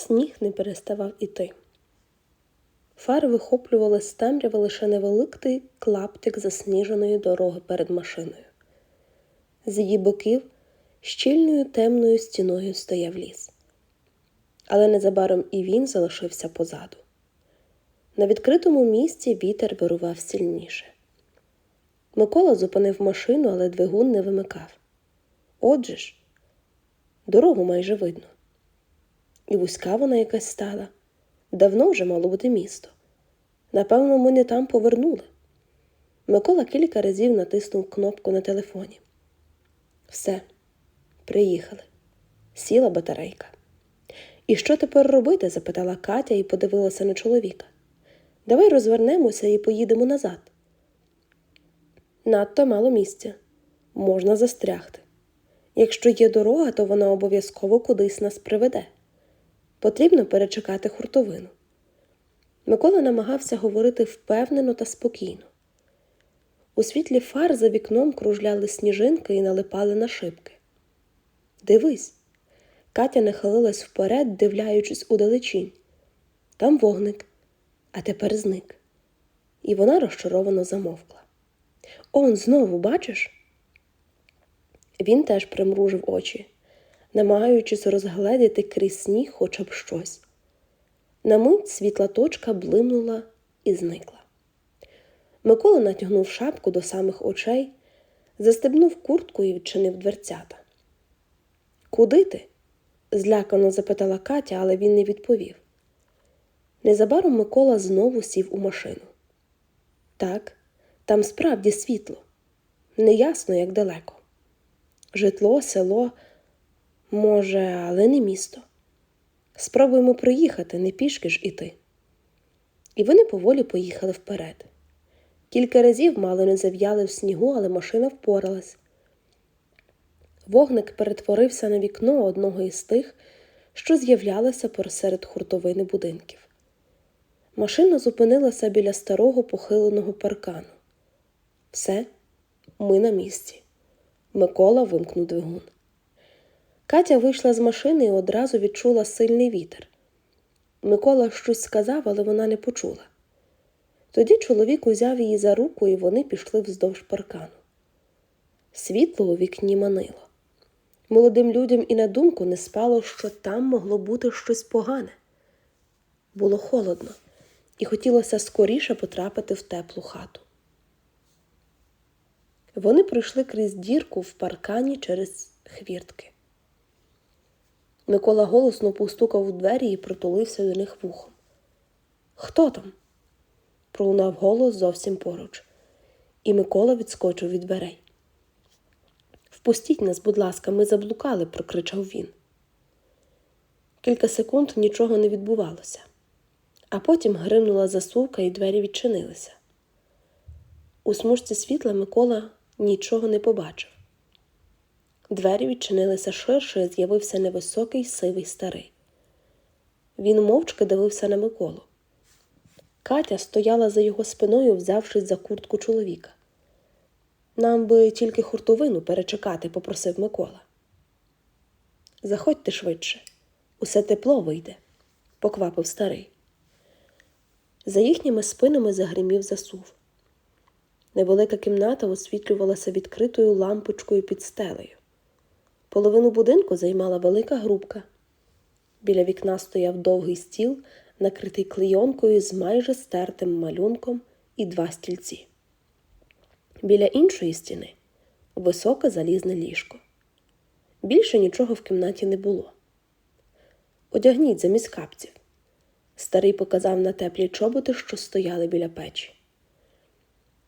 Сніг не переставав іти. Фари вихоплювали з темряви лише невеликий клаптик засніженої дороги перед машиною. З її боків щільною темною стіною стояв ліс. Але незабаром і він залишився позаду. На відкритому місці вітер вирував сильніше. Микола зупинив машину, але двигун не вимикав. Отже ж, дорогу майже видно. І вузька вона якась стала. Давно вже мало бути місто. Напевно, ми не там повернули. Микола кілька разів натиснув кнопку на телефоні. Все, приїхали. Сіла батарейка. І що тепер робити? запитала Катя і подивилася на чоловіка. Давай розвернемося і поїдемо назад. Надто мало місця. Можна застрягти. Якщо є дорога, то вона обов'язково кудись нас приведе. Потрібно перечекати хуртовину. Микола намагався говорити впевнено та спокійно. У світлі фар за вікном кружляли сніжинки і налипали на шибки. Дивись, Катя нахилилась вперед, дивляючись удалечінь. Там вогник, а тепер зник. І вона розчаровано замовкла. Он знову бачиш? Він теж примружив очі, намагаючись розгледіти крізь сніг хоча б щось. На мить світла точка блимнула і зникла. Микола натягнув шапку до самих очей, застебнув куртку і відчинив дверцята. Куди ти? злякано запитала Катя, але він не відповів. Незабаром Микола знову сів у машину. Так, там справді світло, неясно, як далеко. Житло, село, може, але не місто. Спробуємо проїхати, не пішки ж іти. І вони поволі поїхали вперед. Кілька разів мало не зав'яли в снігу, але машина впоралась. Вогник перетворився на вікно одного із тих, що з'являлися посеред хуртовини будинків. Машина зупинилася біля старого похиленого паркану. Все, ми на місці. Микола вимкнув двигун. Катя вийшла з машини і одразу відчула сильний вітер. Микола щось сказав, але вона не почула. Тоді чоловік узяв її за руку, і вони пішли вздовж паркану. Світло у вікні манило. Молодим людям і на думку не спало, що там могло бути щось погане. Було холодно, і хотілося скоріше потрапити в теплу хату. Вони пройшли крізь дірку в паркані через хвіртки. Микола голосно постукав у двері і притулився до них вухом. Хто там? пролунав голос зовсім поруч, і Микола відскочив від дверей. Впустіть нас, будь ласка, ми заблукали, прокричав він. Кілька секунд нічого не відбувалося, а потім гримнула засувка, і двері відчинилися. У смужці світла Микола нічого не побачив. Двері відчинилися ширше, і з'явився невисокий сивий старий. Він мовчки дивився на Миколу. Катя стояла за його спиною, взявшись за куртку чоловіка. Нам би тільки хуртовину перечекати, попросив Микола. Заходьте швидше, усе тепло вийде, поквапив старий. За їхніми спинами загримів засув. Невелика кімната освітлювалася відкритою лампочкою під стелею. Половину будинку займала велика грубка. Біля вікна стояв довгий стіл, накритий клейонкою з майже стертим малюнком і два стільці. Біля іншої стіни високе залізне ліжко. Більше нічого в кімнаті не було. Одягніть замість капців. Старий показав на теплі чоботи, що стояли біля печі.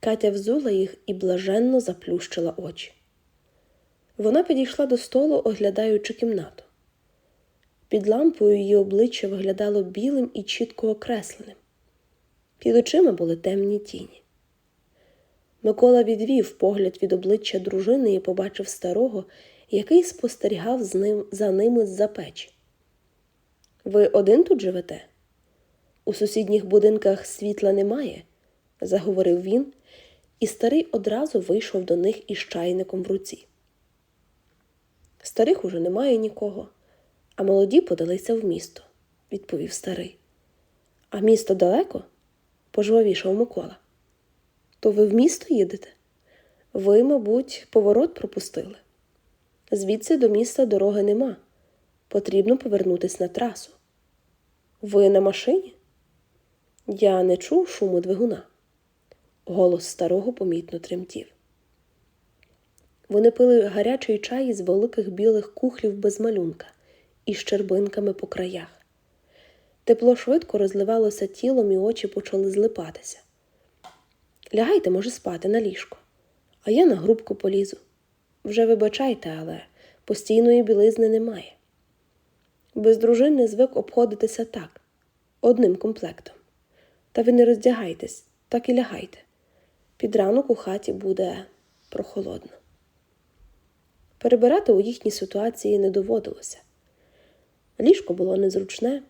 Катя взула їх і блаженно заплющила очі. Вона підійшла до столу, оглядаючи кімнату. Під лампою її обличчя виглядало білим і чітко окресленим. Під очима були темні тіні. Микола відвів погляд від обличчя дружини і побачив старого, який спостерігав з ним, за ними з-за печі. Ви один тут живете? У сусідніх будинках світла немає, заговорив він, і старий одразу вийшов до них із чайником в руці. Старих уже немає нікого, а молоді подалися в місто. відповів старий. А місто далеко? пожвавішав Микола. То ви в місто їдете? Ви, мабуть, поворот пропустили. Звідси до міста дороги нема. Потрібно повернутись на трасу. Ви на машині? Я не чув шуму двигуна. Голос старого помітно тремтів. Вони пили гарячий чай із великих білих кухлів без малюнка і щербинками по краях. Тепло швидко розливалося тілом, і очі почали злипатися. Лягайте, може, спати на ліжко, а я на грубку полізу. Вже вибачайте, але постійної білизни немає. Без дружини звик обходитися так, одним комплектом. Та ви не роздягайтесь, так і лягайте. Під ранок у хаті буде прохолодно. Перебирати у їхній ситуації не доводилося. Ліжко було незручне,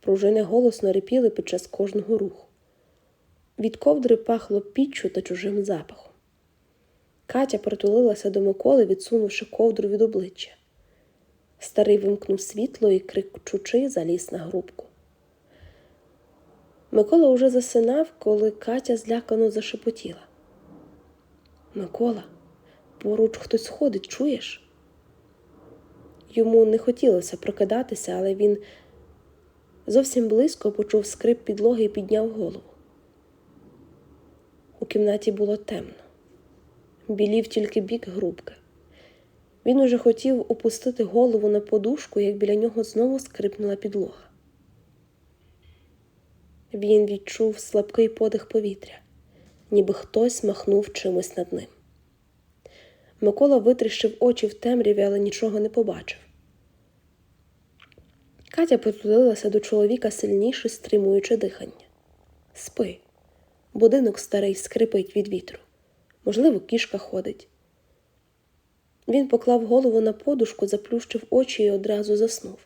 пружини голосно репіли під час кожного руху. Від ковдри пахло піччю та чужим запахом. Катя притулилася до Миколи, відсунувши ковдру від обличчя. Старий вимкнув світло і крикчучи заліз на грубку. Микола уже засинав, коли Катя злякано зашепотіла. Микола, поруч хтось ходить, чуєш? Йому не хотілося прокидатися, але він зовсім близько почув скрип підлоги і підняв голову. У кімнаті було темно, білів тільки бік грубки. Він уже хотів опустити голову на подушку, як біля нього знову скрипнула підлога. Він відчув слабкий подих повітря, ніби хтось махнув чимось над ним. Микола витріщив очі в темряві, але нічого не побачив. Катя притулилася до чоловіка сильніше, стримуючи дихання. Спи. Будинок старий скрипить від вітру. Можливо, кішка ходить. Він поклав голову на подушку, заплющив очі і одразу заснув.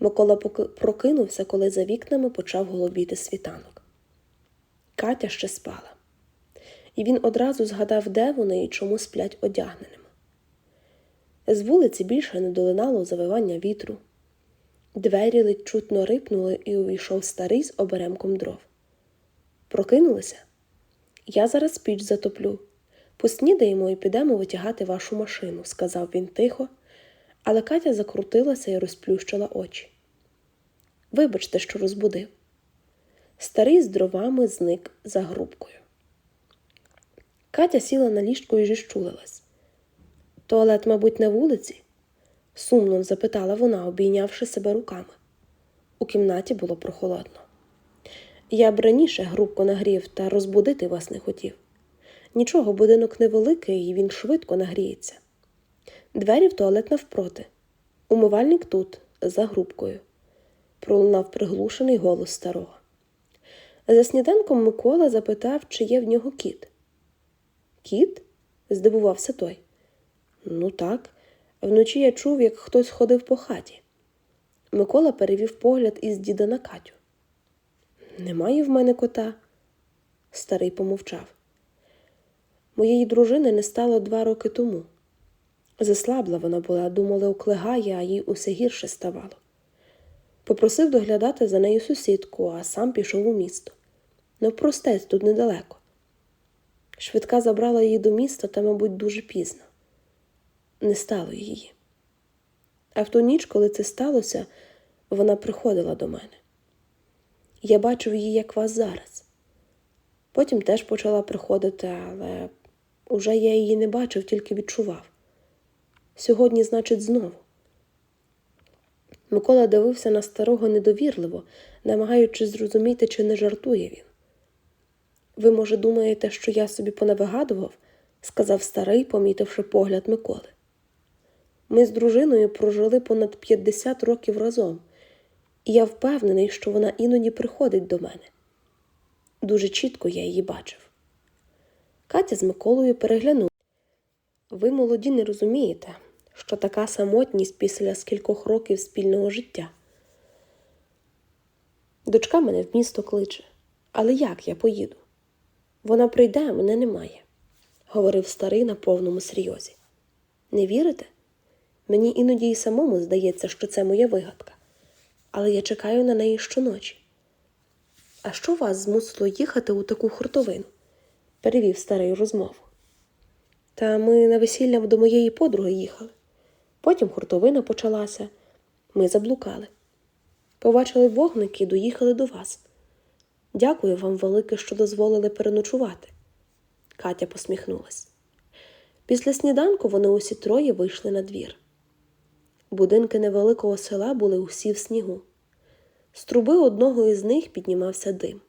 Микола прокинувся, коли за вікнами почав голубіти світанок. Катя ще спала, і він одразу згадав, де вони і чому сплять одягненими. З вулиці більше не долинало завивання вітру. Двері ледь чутно рипнули, і увійшов старий з оберемком дров. Прокинулися? Я зараз піч затоплю. Поснідаємо і підемо витягати вашу машину, сказав він тихо, але Катя закрутилася і розплющила очі. Вибачте, що розбудив. Старий з дровами зник за грубкою. Катя сіла на ліжко і зіщулилась. Туалет, мабуть, на вулиці? сумно запитала вона, обійнявши себе руками. У кімнаті було прохолодно. Я б раніше грубко нагрів та розбудити вас не хотів. Нічого, будинок невеликий, і він швидко нагріється. Двері в туалет навпроти. Умивальник тут, за грубкою, пролунав приглушений голос старого. За сніданком Микола запитав, чи є в нього кіт. Кіт? здивувався той. Ну так, вночі я чув, як хтось ходив по хаті. Микола перевів погляд із діда на Катю. Немає в мене кота. Старий помовчав. Моєї дружини не стало два роки тому. Заслабла вона була, думали, оклигає, а їй усе гірше ставало. Попросив доглядати за нею сусідку, а сам пішов у місто. Навпростець тут недалеко. Швидка забрала її до міста та, мабуть, дуже пізно. Не стало її. А в ту ніч, коли це сталося, вона приходила до мене. Я бачив її, як вас зараз. Потім теж почала приходити, але уже я її не бачив, тільки відчував. Сьогодні, значить, знову. Микола дивився на старого недовірливо, намагаючись зрозуміти, чи не жартує він. Ви, може, думаєте, що я собі понавигадував? сказав старий, помітивши погляд Миколи. Ми з дружиною прожили понад 50 років разом, і я впевнений, що вона іноді приходить до мене. Дуже чітко я її бачив. Катя з Миколою переглянули. Ви, молоді, не розумієте, що така самотність після скількох років спільного життя. Дочка мене в місто кличе, але як я поїду? Вона прийде, а мене немає, говорив старий на повному серйозі. Не вірите? Мені іноді й самому здається, що це моя вигадка. але я чекаю на неї щоночі. А що вас змусило їхати у таку хуртовину? перевів старий розмову. Та ми на весілля до моєї подруги їхали. Потім хуртовина почалася. Ми заблукали. Побачили вогники і доїхали до вас. Дякую вам велике, що дозволили переночувати. Катя посміхнулась. Після сніданку вони усі троє вийшли на двір. Будинки невеликого села були усі в снігу. З труби одного із них піднімався дим,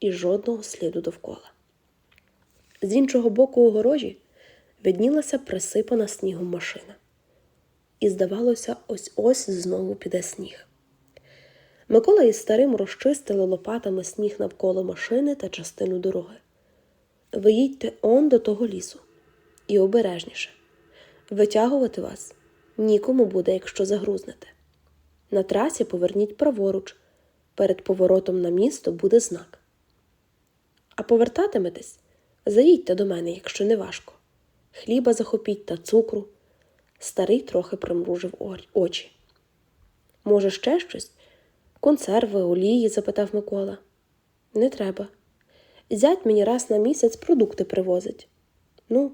і жодного сліду довкола. З іншого боку огорожі виднілася присипана снігом машина. І, здавалося, ось ось знову піде сніг. Микола із старим розчистили лопатами сніг навколо машини та частину дороги. Ви їдьте он до того лісу і обережніше. Витягувати вас нікому буде, якщо загрузнете. На трасі поверніть праворуч, перед поворотом на місто буде знак. А повертатиметесь, заїдьте до мене, якщо не важко. Хліба захопіть та цукру. Старий трохи примружив очі. Може, ще щось? Консерви, олії? запитав Микола. Не треба. Зять мені раз на місяць продукти привозить. Ну,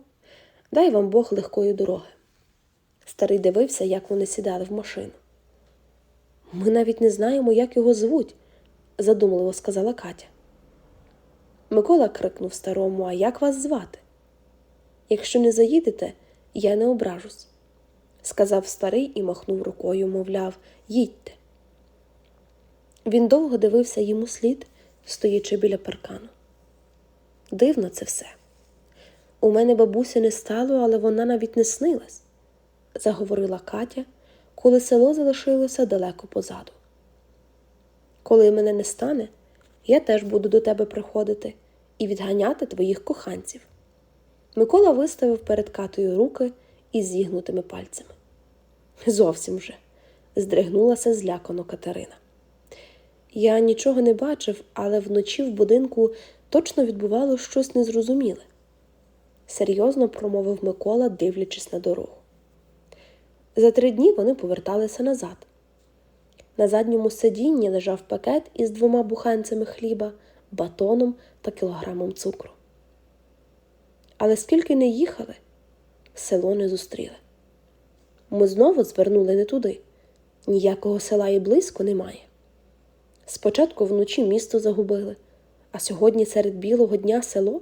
дай вам Бог легкої дороги. Старий дивився, як вони сідали в машину. Ми навіть не знаємо, як його звуть, задумливо сказала Катя. Микола крикнув старому, а як вас звати? Якщо не заїдете, я не ображусь, сказав старий і махнув рукою, мовляв, їдьте. Він довго дивився йому слід, стоячи біля паркану. Дивно це все. У мене бабусі не стало, але вона навіть не снилась, заговорила Катя, коли село залишилося далеко позаду. Коли мене не стане, я теж буду до тебе приходити і відганяти твоїх коханців. Микола виставив перед Катою руки із зігнутими пальцями. Зовсім вже, здригнулася злякано Катерина. Я нічого не бачив, але вночі в будинку точно відбувало щось незрозуміле, серйозно промовив Микола, дивлячись на дорогу. За три дні вони поверталися назад. На задньому сидінні лежав пакет із двома буханцями хліба, батоном та кілограмом цукру. Але скільки не їхали, село не зустріли. Ми знову звернули не туди. Ніякого села і близько немає. Спочатку вночі місто загубили, а сьогодні серед білого дня село?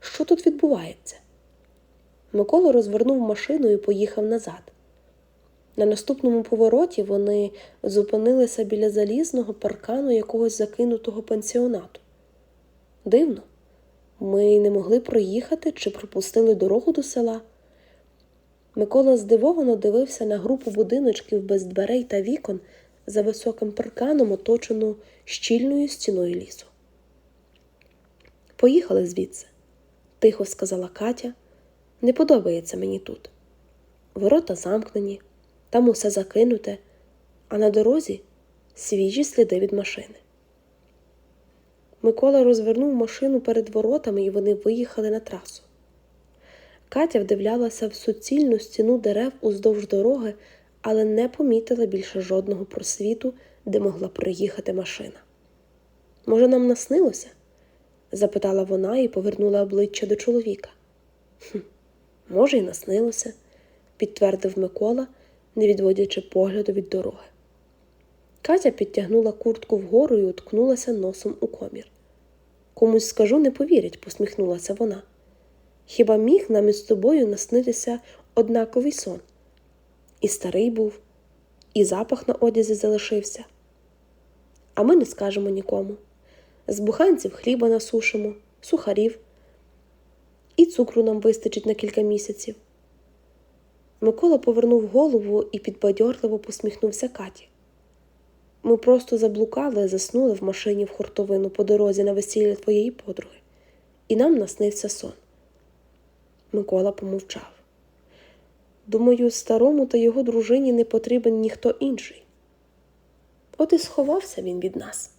Що тут відбувається? Микола розвернув машину і поїхав назад. На наступному повороті вони зупинилися біля залізного паркану якогось закинутого пансіонату. Дивно, ми не могли проїхати чи пропустили дорогу до села. Микола здивовано дивився на групу будиночків без дверей та вікон за високим парканом, оточену щільною стіною лісу. Поїхали звідси, тихо сказала Катя. Не подобається мені тут. Ворота замкнені, там усе закинуте, а на дорозі свіжі сліди від машини. Микола розвернув машину перед воротами, і вони виїхали на трасу. Катя вдивлялася в суцільну стіну дерев уздовж дороги, але не помітила більше жодного просвіту, де могла проїхати машина. Може, нам наснилося? запитала вона і повернула обличчя до чоловіка. «Хм, Може, й наснилося, підтвердив Микола, не відводячи погляду від дороги. Катя підтягнула куртку вгору і уткнулася носом у комір. Комусь скажу, не повірять, посміхнулася вона. Хіба міг нам із тобою наснитися однаковий сон? І старий був, і запах на одязі залишився. А ми не скажемо нікому. З буханців хліба насушимо, сухарів, і цукру нам вистачить на кілька місяців. Микола повернув голову і підбадьорливо посміхнувся Каті. Ми просто заблукали, заснули в машині в хуртовину по дорозі на весілля твоєї подруги, і нам наснився сон. Микола помовчав. Думаю, старому та його дружині не потрібен ніхто інший. От і сховався він від нас.